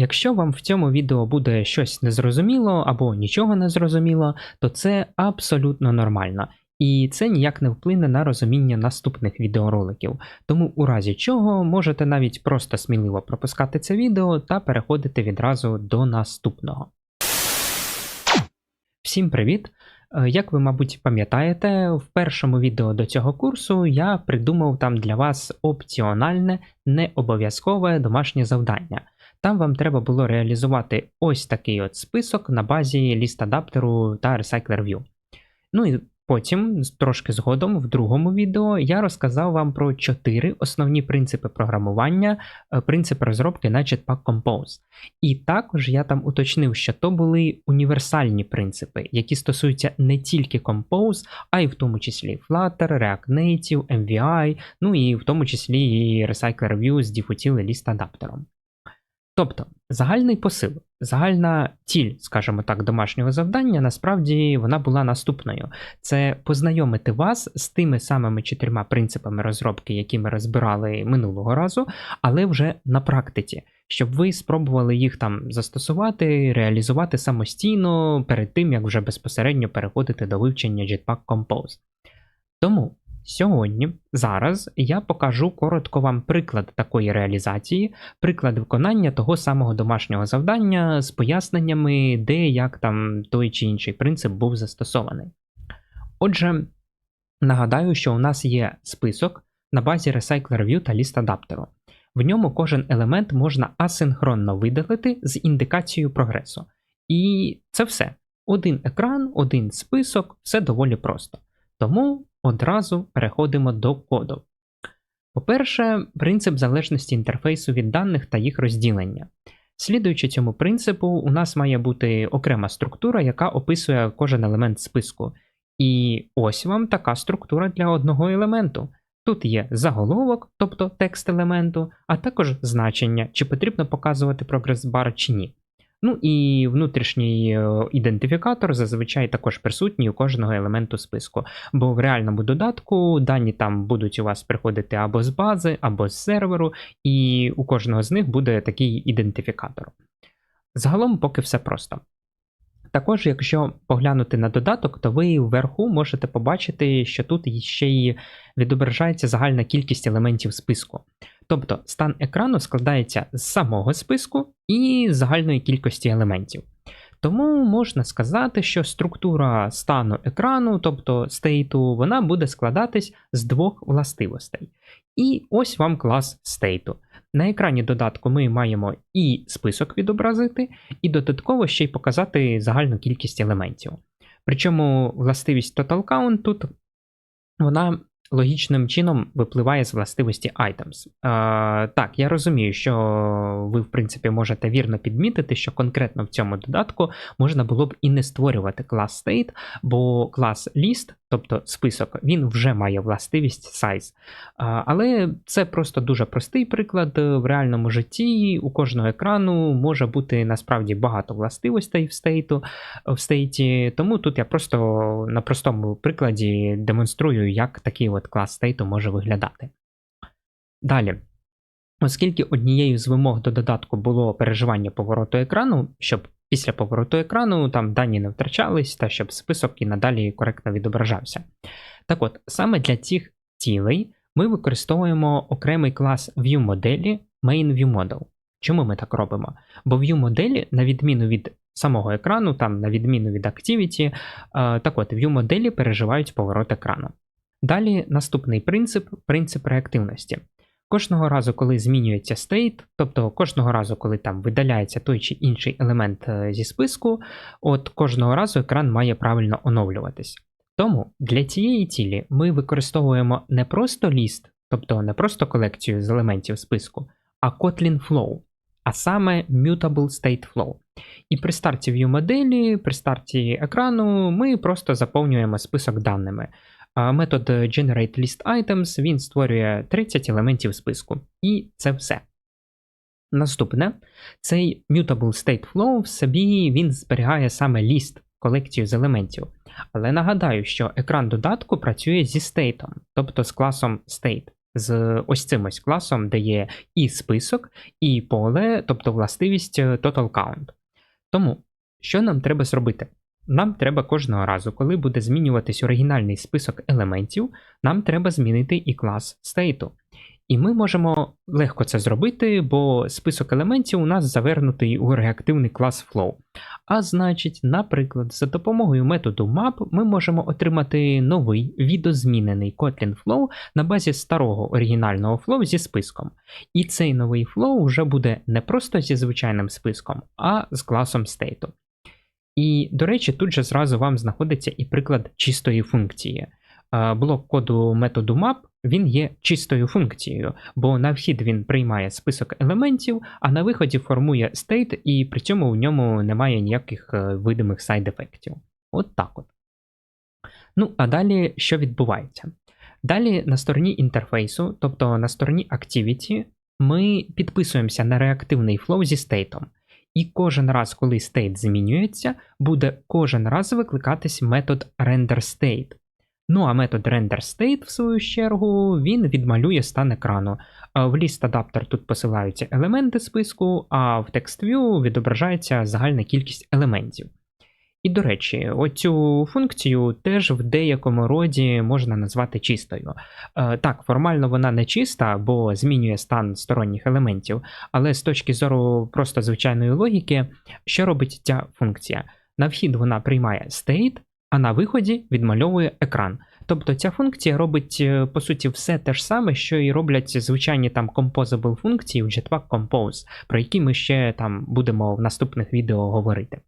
Якщо вам в цьому відео буде щось незрозуміло або нічого не зрозуміло, то це абсолютно нормально. І це ніяк не вплине на розуміння наступних відеороликів. Тому у разі чого можете навіть просто сміливо пропускати це відео та переходити відразу до наступного. Всім привіт! Е, Як ви, мабуть, пам'ятаєте, в першому відео до цього курсу я придумав там для вас опціональне, не обов'язкове домашнє завдання. Там вам треба було реалізувати ось такий от список на базі ліст-адаптеру та Recycler View. Ну і потім, трошки згодом, в другому відео, я розказав вам про чотири основні принципи програмування, е, принципи розробки на Jetpack Compose. І також я там уточнив, що то були універсальні принципи, які стосуються не тільки Compose, а й в тому числі Flutter, React Native, MVI, ну і в тому числі і Recycler View з Diffutil ліст адаптером. Тобто, загальний посил, загальна ціль, скажімо так, домашнього завдання, насправді вона була наступною: це познайомити вас з тими самими чотирма принципами розробки, які ми розбирали минулого разу, але вже на практиці, щоб ви спробували їх там застосувати, реалізувати самостійно перед тим, як вже безпосередньо переходити до вивчення Jetpack Compose. Тому сьогодні, зараз я покажу коротко вам приклад такої реалізації, приклад виконання того самого домашнього завдання з поясненнями, де як там той чи інший принцип був застосований. Отже, нагадаю, що у нас є список на базі Recycler View та ліст адаптеру. В ньому кожен елемент можна асинхронно видалити з індикацією прогресу. І це все. Один екран, один список, все доволі просто. Тому одразу переходимо до коду. По-перше, принцип залежності інтерфейсу від даних та їх розділення. Слідуючи цьому принципу, у нас має бути окрема структура, яка описує кожен елемент списку. І ось вам така структура для одного елементу. Тут є заголовок, тобто текст елементу, а також значення, чи потрібно показувати прогрес-бар чи ні. Ну і внутрішній е, ідентифікатор зазвичай також присутній у кожного елементу списку, бо в реальному додатку дані там будуть у вас приходити або з бази, або з серверу, і у кожного з них буде такий ідентифікатор. Загалом, поки все просто. Також, якщо поглянути на додаток, то ви вверху можете побачити, що тут ще й відображається загальна кількість елементів списку. Тобто стан екрану складається з самого списку і загальної кількості елементів. Тому можна сказати, що структура стану екрану, тобто стейту, вона буде складатись з двох властивостей. І ось вам клас стейту. На екрані додатку ми маємо і список відобразити, і додатково ще й показати загальну кількість елементів. Причому властивість Total Count тут вона логічним чином випливає з властивості items. Е, так, я розумію, що ви, в принципі, можете вірно підмітити, що конкретно в цьому додатку можна було б і не створювати клас state, бо клас list, тобто список, він вже має властивість size. Е, але це просто дуже простий приклад. В реальному житті у кожного екрану може бути насправді багато властивостей в стейту, в стейті, тому тут я просто на простому прикладі демонструю, як такий от клас стейту може виглядати. Далі. Оскільки однією з вимог до додатку було переживання повороту екрану, щоб після повороту екрану там дані не втрачались та щоб список і надалі коректно відображався. Так от, саме для цих цілей ми використовуємо окремий клас ViewModelі MainViewModel. Чому ми так робимо? Бо ViewModelі, на відміну від самого екрану, там на відміну від Activity, е, так от ViewModelі переживають поворот екрану. Далі наступний принцип принцип реактивності. Кожного разу, коли змінюється стейт, тобто кожного разу, коли там видаляється той чи інший елемент е, зі списку, от кожного разу екран має правильно оновлюватись. Тому для цієї цілі ми використовуємо не просто ліст, тобто не просто колекцію з елементів списку, а Kotlin Flow, а саме Mutable State Flow. І при старті view-моделі, при старті екрану ми просто заповнюємо список даними. Метод GenerateListItems він створює 30 елементів списку. І це все. Наступне, цей Mutable State Flow в собі він зберігає саме ліст, колекцію з елементів. Але нагадаю, що екран додатку працює зі стейтом, тобто з класом state. з ось цим ось класом, де є і список, і поле, тобто властивість е, total count. Тому, що нам треба зробити? Нам треба кожного разу, коли буде змінюватись оригінальний список елементів, нам треба змінити і клас стейту. І ми можемо легко це зробити, бо список елементів у нас завернутий у реактивний клас flow. А значить, наприклад, за допомогою методу map ми можемо отримати новий відозмінений Kotlin Flow на базі старого оригінального flow зі списком. І цей новий flow вже буде не просто зі звичайним списком, а з класом стейту. І, до речі, тут же зразу вам знаходиться і приклад чистої функції. Блок коду методу map він є чистою функцією, бо на вхід він приймає список елементів, а на виході формує стейт, і при цьому в ньому немає ніяких е, видимих сайд-ефектів. От так от. Ну, а далі що відбувається? Далі на стороні інтерфейсу, тобто на стороні Activity, ми підписуємося на реактивний флоу зі стейтом. І кожен раз, коли стейт змінюється, буде кожен раз викликатись метод renderState. Ну а метод renderState, в свою чергу, він відмалює стан екрану. В list адаптер тут посилаються елементи списку, а в TextView відображається загальна кількість елементів. І, до речі, оцю функцію теж в деякому роді можна назвати чистою. Е, так, формально вона не чиста, бо змінює стан сторонніх елементів, але з точки зору просто звичайної логіки, що робить ця функція? На вхід вона приймає state, а на виході відмальовує екран. Тобто ця функція робить, е, по суті, все те ж саме, що і роблять звичайні там composable функції в Jetpack Compose, про які ми ще там будемо в наступних відео говорити.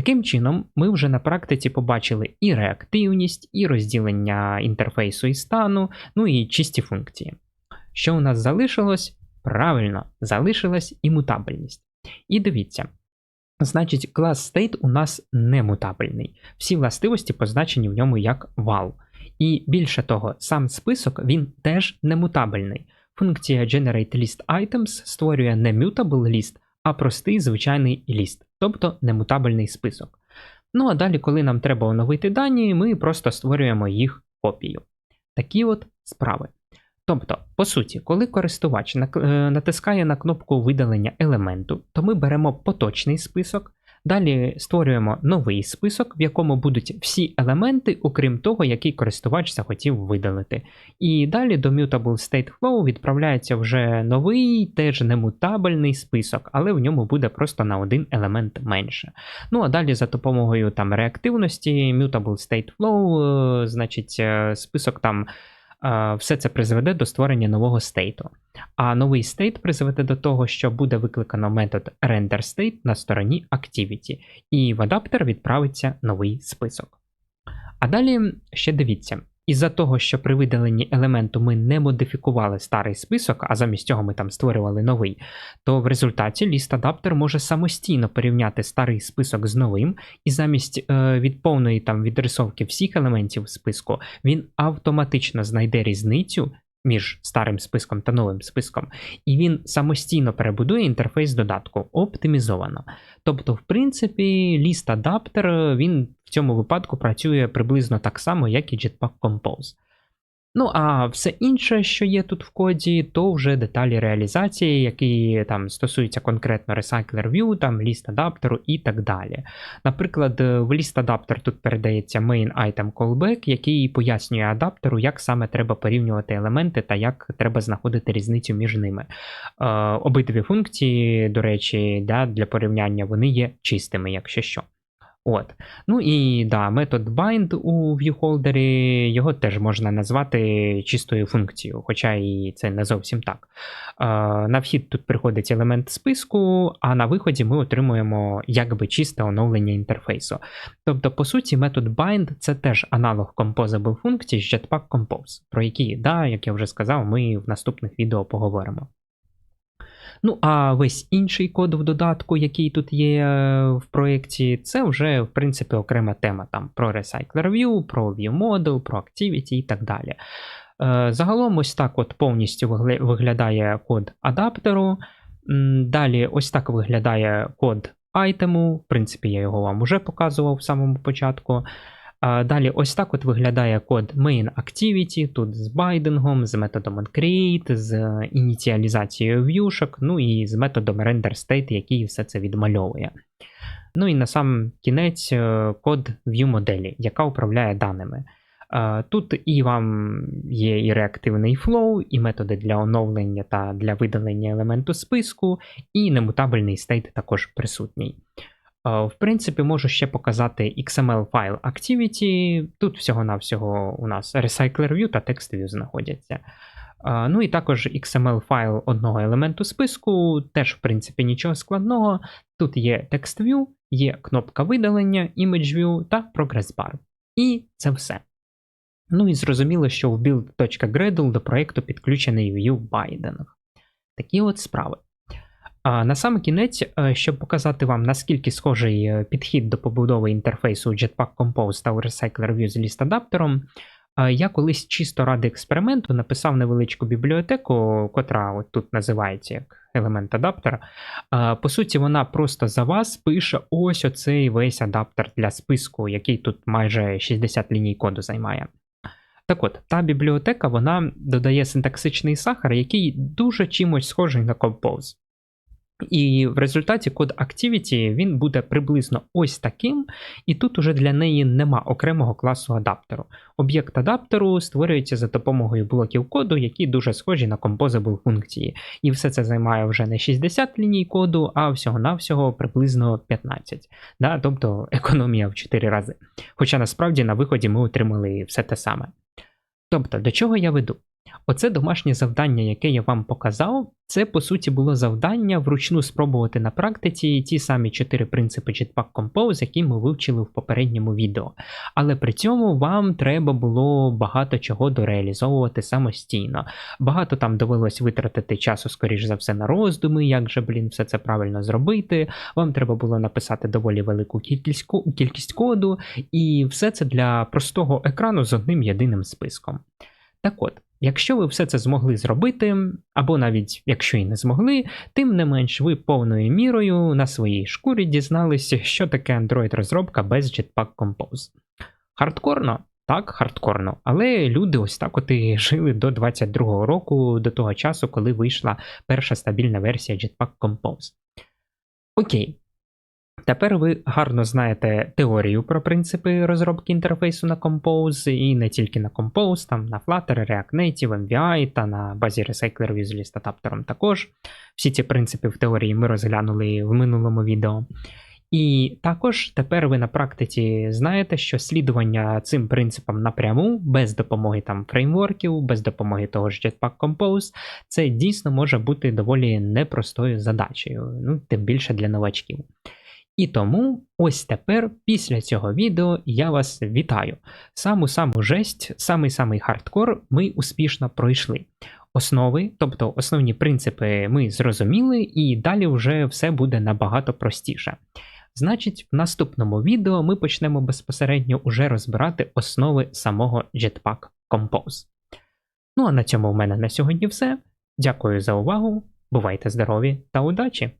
Таким чином, ми вже на практиці побачили і реактивність, і розділення інтерфейсу і стану, ну і чисті функції. Що у нас залишилось? Правильно, залишилась імутабельність. І дивіться, Значить, клас state у нас немутабельний. Всі властивості позначені в ньому як val. І більше того, сам список він теж немутабельний. Функція GenerateListItems створює не mutable list, а простий звичайний ліст, тобто немутабельний список. Ну а далі, коли нам треба оновити дані, ми просто створюємо їх копію. Такі от справи. Тобто, по суті, коли користувач е, натискає на кнопку видалення елементу, то ми беремо поточний список, далі створюємо новий список, в якому будуть всі елементи, окрім того, який користувач захотів видалити. І далі до Mutable State Flow відправляється вже новий, теж немутабельний список, але в ньому буде просто на один елемент менше. Ну а далі за допомогою там реактивності, Mutable State Flow, е, значить, е, список там все це призведе до створення нового стейту. А новий стейт призведе до того, що буде викликано метод renderState на стороні Activity, і в адаптер відправиться новий список. А далі ще дивіться, із-за того, що при видаленні елементу ми не модифікували старий список, а замість цього ми там створювали новий, то в результаті ліст-адаптер може самостійно порівняти старий список з новим, і замість е, від повної там відрисовки всіх елементів списку він автоматично знайде різницю між старим списком та новим списком, і він самостійно перебудує інтерфейс додатку оптимізовано. Тобто, в принципі, ліст адаптер він в цьому випадку працює приблизно так само, як і Jetpack Compose. Ну, а все інше, що є тут в коді, то вже деталі реалізації, які там стосуються конкретно Recycler View, там ліст адаптеру і так далі. Наприклад, в ліст адаптер тут передається main item callback, який пояснює адаптеру, як саме треба порівнювати елементи та як треба знаходити різницю між ними. Е, Обидві функції, до речі, да, для порівняння вони є чистими, якщо що. От. Ну і да, метод bind у viewholder, його теж можна назвати чистою функцією, хоча і це не зовсім так. На вхід тут приходить елемент списку, а на виході ми отримуємо якби чисте оновлення інтерфейсу. Тобто, по суті, метод bind це теж аналог composable функцій з Jetpack Compose, про які, да, як я вже сказав, ми в наступних відео поговоримо. Ну, а весь інший код в додатку, який тут є е, в проєкті, це вже, в принципі, окрема тема там про Recycler View, про ViewModel, про Activity і так далі. Е, загалом, ось так от повністю виглядає код адаптеру. Далі, ось так виглядає код айтему. В принципі, я його вам вже показував в самому початку. Далі, ось так от виглядає код main activity, тут з байдингом, з методом onCreate, з ініціалізацією в'юшок, ну і з методом renderState, який все це відмальовує. Ну і на сам кінець е, код view моделі, яка управляє даними. Е, Тут і вам є і реактивний flow, і методи для оновлення та для видалення елементу списку, і немутабельний стейт також присутній. Е, В принципі, можу ще показати XML файл Activity. Тут всього-навсього у нас Recycler та TextView знаходяться. Е, Ну і також XML файл одного елементу списку, теж, в принципі, нічого складного. Тут є TextView, є кнопка видалення, ImageView та Progress Bar. І це все. Ну і зрозуміло, що в build.gradle до проєкту підключений View Binding. Такі от справи. А на сам кінець, е, щоб показати вам, наскільки схожий е, підхід до побудови інтерфейсу Jetpack Compose та Recycler View з ліст-адаптером, е, я колись чисто ради експерименту написав невеличку бібліотеку, котра от тут називається як елемент адаптера. По суті, вона просто за вас пише ось оцей весь адаптер для списку, який тут майже 60 ліній коду займає. Так от, та бібліотека вона додає синтаксичний сахар, який дуже чимось схожий на Compose. І в результаті код Activity він буде приблизно ось таким, і тут уже для неї нема окремого класу адаптеру. Об'єкт адаптеру створюється за допомогою блоків коду, які дуже схожі на composable функції. І все це займає вже не 60 ліній коду, а всього-навсього приблизно 15. Да? Тобто економія в 4 рази. Хоча насправді на виході ми отримали все те саме. Тобто, до чого я веду? Оце домашнє завдання, яке я вам показав, це по суті було завдання вручну спробувати на практиці ті самі чотири принципи Jetpack Compose, які ми вивчили в попередньому відео. Але при цьому вам треба було багато чого дореалізовувати самостійно. Багато там довелось витратити часу, скоріш за все, на роздуми, як же, блін, все це правильно зробити. Вам треба було написати доволі велику кількість коду, і все це для простого екрану з одним єдиним списком. Так от, якщо ви все це змогли зробити, або навіть якщо і не змогли, тим не менш ви повною мірою на своїй шкурі дізналися, що таке Android-розробка без Jetpack Compose. Хардкорно? Так, хардкорно. Але люди ось так от і жили до 22-го року, до того часу, коли вийшла перша стабільна версія Jetpack Compose. Окей. Тепер ви гарно знаєте теорію про принципи розробки інтерфейсу на Compose, і не тільки на Compose, там на Flutter, React Native, MVI та на базі Recycler View з лістадаптером також. Всі ці принципи в теорії ми розглянули в минулому відео. І також тепер ви на практиці знаєте, що слідування цим принципам напряму, без допомоги там фреймворків, без допомоги того ж Jetpack Compose, це дійсно може бути доволі непростою задачею, ну тим більше для новачків. І тому ось тепер, після цього відео, я вас вітаю. Саму саму жесть, самий самий хардкор ми успішно пройшли. Основи, тобто основні принципи, ми зрозуміли, і далі вже все буде набагато простіше. Значить, в наступному відео ми почнемо безпосередньо уже розбирати основи самого Jetpack Compose. Ну а на цьому в мене на сьогодні все. Дякую за увагу, бувайте здорові та удачі!